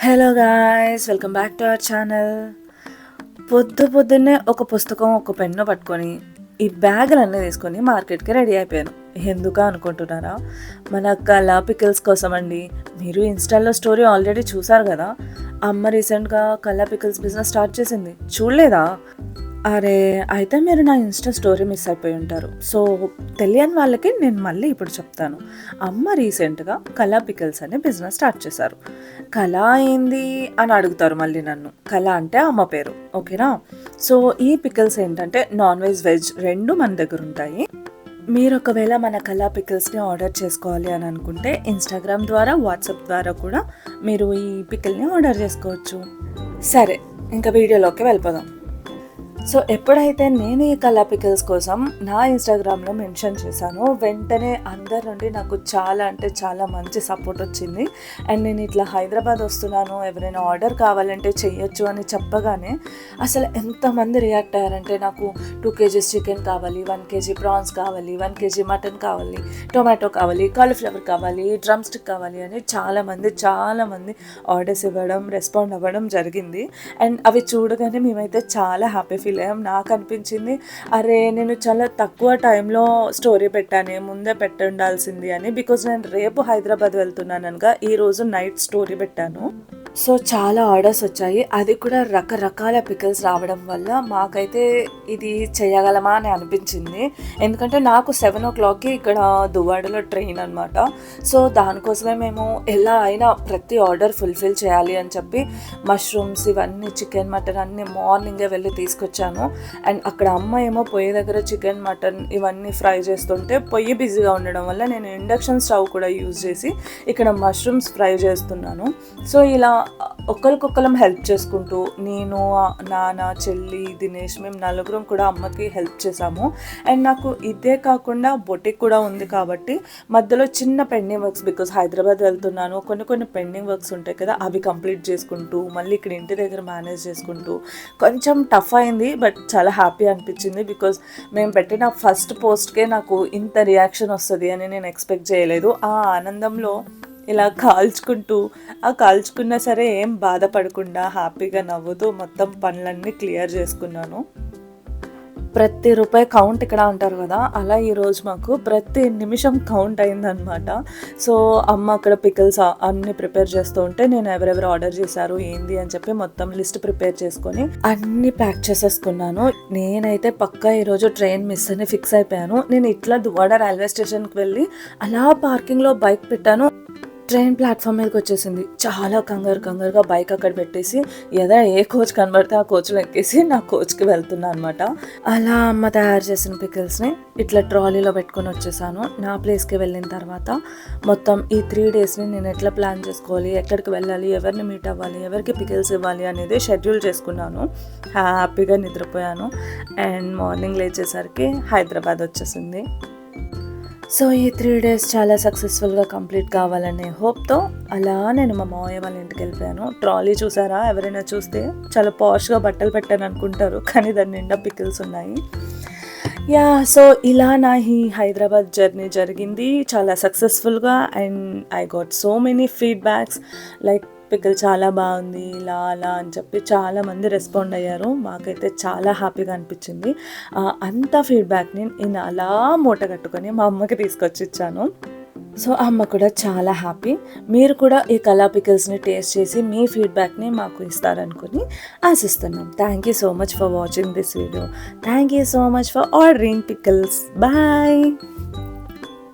Hello guys welcome back to our channel పొద్దు పొద్దున్నే ఒక పుస్తకం ఒక పెన్ను పట్టుకొని ఈ బ్యాగులన్నీ తీసుకొని మార్కెట్కి రెడీ అయిపోయాను. ఎందుకు అనుకుంటున్నారా? మన కళా పికిల్స్ కోసం అండి మీరు ఇన్స్టాల్లో స్టోరీ ఆల్రెడీ చూసారు కదా? అమ్మ రీసెంట్గా కళా పికిల్స్ బిజినెస్ స్టార్ట్ చేసింది. చూడలేదా? అరే అయితే మీరు నా ఇన్స్టా స్టోరీ మిస్ అయిపోయి ఉంటారు. సో తెలియని వాళ్ళకి నేను మళ్ళీ ఇప్పుడు చెప్తాను. అమ్మ రీసెంట్గా కళా పికిల్స్ అనే బిజినెస్ స్టార్ట్ చేశారు. కళ ఏంది అని అడుగుతారు మళ్ళీ నన్ను. కళ అంటే అమ్మ పేరు ఓకేనా? సో ఈ పికల్స్ ఏంటంటే నాన్ వెజ్ వెజ్ రెండు మన దగ్గర ఉంటాయి. మీరు ఒకవేళ మన కళా పికిల్స్ని ఆర్డర్ చేసుకోవాలి అని అనుకుంటే ఇన్స్టాగ్రామ్ ద్వారా వాట్సాప్ ద్వారా కూడా మీరు ఈ పికిల్ని ఆర్డర్ చేసుకోవచ్చు. సరే ఇంకా వీడియోలోకి వెళ్ళిపోదాం. సో ఎప్పుడైతే నేను ఈ కలర్ పికిల్స్ కోసం నా ఇన్స్టాగ్రామ్లో మెన్షన్ చేశానో వెంటనే అందరి నుండి నాకు చాలా అంటే చాలా మంచి సపోర్ట్ వచ్చింది. అండ్ నేను ఇట్లా హైదరాబాద్ వస్తున్నాను ఎవరైనా ఆర్డర్ కావాలంటే చేయొచ్చు అని చెప్పగానే అసలు ఎంతమంది రియాక్ట్ అయ్యారంటే నాకు టూ కేజీస్ చికెన్ కావాలి వన్ కేజీ ప్రాన్స్ కావాలి వన్ కేజీ మటన్ కావాలి టొమాటో కావాలి కాలీఫ్లవర్ కావాలి డ్రమ్ స్టిక్ కావాలి అని చాలామంది చాలామంది ఆర్డర్స్ ఇవ్వడం రెస్పాండ్ అవ్వడం జరిగింది. అండ్ అవి చూడగానే మేమైతే చాలా హ్యాపీ ఫీల్ అయ్యాం నాకు అనిపించింది అరే నేను చాలా తక్కువ టైంలో స్టోరీ పెట్టాను ముందే ఉండాల్సింది అని. బికాజ్ నేను రేపు హైదరాబాద్ వెళ్తున్నాను అనగా ఈరోజు నైట్ స్టోరీ పెట్టాను. సో చాలా ఆర్డర్స్ వచ్చాయి. అది కూడా రకరకాల పికల్స్ రావడం వల్ల మాకైతే ఇది చేయగలమా అని అనిపించింది. ఎందుకంటే నాకు సెవెన్ ఓ క్లాక్కి ఇక్కడ దువ్వాడలో ట్రైన్ అనమాట సో దానికోసమే మేము ఎలా అయినా ప్రతి ఆర్డర్ ఫుల్ఫిల్ చేయాలి అని చెప్పి మష్రూమ్స్ ఇవన్నీ చికెన్ మటన్ అన్నీ మార్నింగే వెళ్ళి వచ్చాను. అండ్ అక్కడ అమ్మ ఏమో పొయ్యి దగ్గర చికెన్ మటన్ ఇవన్నీ ఫ్రై చేస్తుంటే పొయ్యి బిజీగా ఉండడం వల్ల నేను ఇండక్షన్ స్టవ్ కూడా యూజ్ చేసి ఇక్కడ మష్రూమ్స్ ఫ్రై చేస్తున్నాను. సో ఇలా ఒకరికొకరం హెల్ప్ చేసుకుంటూ నేను నాన్న చెల్లి దినేష్ మేము నలుగురం కూడా అమ్మకి హెల్ప్ చేసాము అండ్ నాకు ఇదే కాకుండా బొటిక్ కూడా ఉంది కాబట్టి మధ్యలో చిన్న పెండింగ్ వర్క్స్ బికాస్ హైదరాబాద్ వెళ్తున్నాను. కొన్ని కొన్ని పెండింగ్ వర్క్స్ ఉంటాయి కదా అవి కంప్లీట్ చేసుకుంటూ మళ్ళీ ఇక్కడ ఇంటి దగ్గర మేనేజ్ చేసుకుంటూ కొంచెం టఫ్ అయింది. బట్ చాలా హ్యాపీ అనిపించింది బికాస్ మేము పెట్టిన ఫస్ట్ పోస్ట్కే నాకు ఇంత రియాక్షన్ వస్తుంది అని నేను ఎక్స్పెక్ట్ చేయలేదు. ఆ ఆనందంలో ఇలా కాల్చుకుంటూ ఆ కాల్చుకున్నా సరే ఏం బాధపడకుండా హ్యాపీగా నవ్వుతూ మొత్తం పనులన్నీ క్లియర్ చేసుకున్నాను. ప్రతి రూపాయి కౌంట్ ఇక్కడ అంటారు కదా అలా ఈరోజు మాకు ప్రతి నిమిషం కౌంట్ అయిందనమాట సో అమ్మ అక్కడ పికిల్స్ అన్ని ప్రిపేర్ చేస్తూ ఉంటే నేను ఎవరెవరు ఆర్డర్ చేశారు ఏంది అని చెప్పి మొత్తం లిస్ట్ ప్రిపేర్ చేసుకొని అన్ని ప్యాక్ చేసేసుకున్నాను. నేనైతే పక్కా ఈరోజు ట్రైన్ మిస్ అని ఫిక్స్ అయిపోయాను. నేను ఇట్లా దువాడ రైల్వే స్టేషన్కి వెళ్ళి అలా పార్కింగ్లో బైక్ పెట్టాను. ట్రైన్ ప్లాట్ఫామ్ మీదకి వచ్చేసింది. చాలా కంగారు కంగారుగా బైక్ అక్కడ పెట్టేసి ఏదో ఏ కోచ్ కనబడితే ఆ కోచ్లో ఎక్కేసి నా కోచ్కి వెళ్తున్నా అనమాట అలా అమ్మ తయారు చేసిన పికిల్స్ని ఇట్లా ట్రాలీలో పెట్టుకొని వచ్చేసాను. నా ప్లేస్కి వెళ్ళిన తర్వాత మొత్తం ఈ త్రీ డేస్ని నేను ఎట్లా ప్లాన్ చేసుకోవాలి ఎక్కడికి వెళ్ళాలి ఎవరిని మీట్ అవ్వాలి ఎవరికి పికిల్స్ ఇవ్వాలి అనేది షెడ్యూల్ చేసుకున్నాను. హ్యాపీగా నిద్రపోయాను. అండ్ మార్నింగ్ లేచేసరికి హైదరాబాద్ వచ్చేసింది. సో ఈ త్రీ డేస్ చాలా సక్సెస్ఫుల్గా కంప్లీట్ కావాలనే హోప్తో అలా నేను మా మావయ్య వాళ్ళ ఇంటికి వెళ్ళిపోయాను. ట్రాలీ చూసారా? ఎవరైనా చూస్తే చాలా పాష్గా బట్టలు పెట్టాను అనుకుంటారు కానీ దాని నిండా పికిల్స్ ఉన్నాయి. యా సో ఇలా నా ఈ హైదరాబాద్ జర్నీ జరిగింది. చాలా సక్సెస్ఫుల్గా and I got so many feedbacks like పిక్కలు చాలా బాగుంది ఇలా అలా అని చెప్పి చాలామంది రెస్పాండ్ అయ్యారు. మాకైతే చాలా హ్యాపీగా అనిపించింది. అంత ఫీడ్బ్యాక్ని నేను అలా మూట కట్టుకొని మా అమ్మకి తీసుకొచ్చి ఇచ్చాను. సో అమ్మ కూడా చాలా హ్యాపీ మీరు కూడా ఈ కళా పికిల్స్ని టేస్ట్ చేసి మీ ఫీడ్బ్యాక్ని మాకు ఇస్తారనుకుని ఆశిస్తున్నాం. Thank you so much for watching this video thank you so much for ordering pickles bye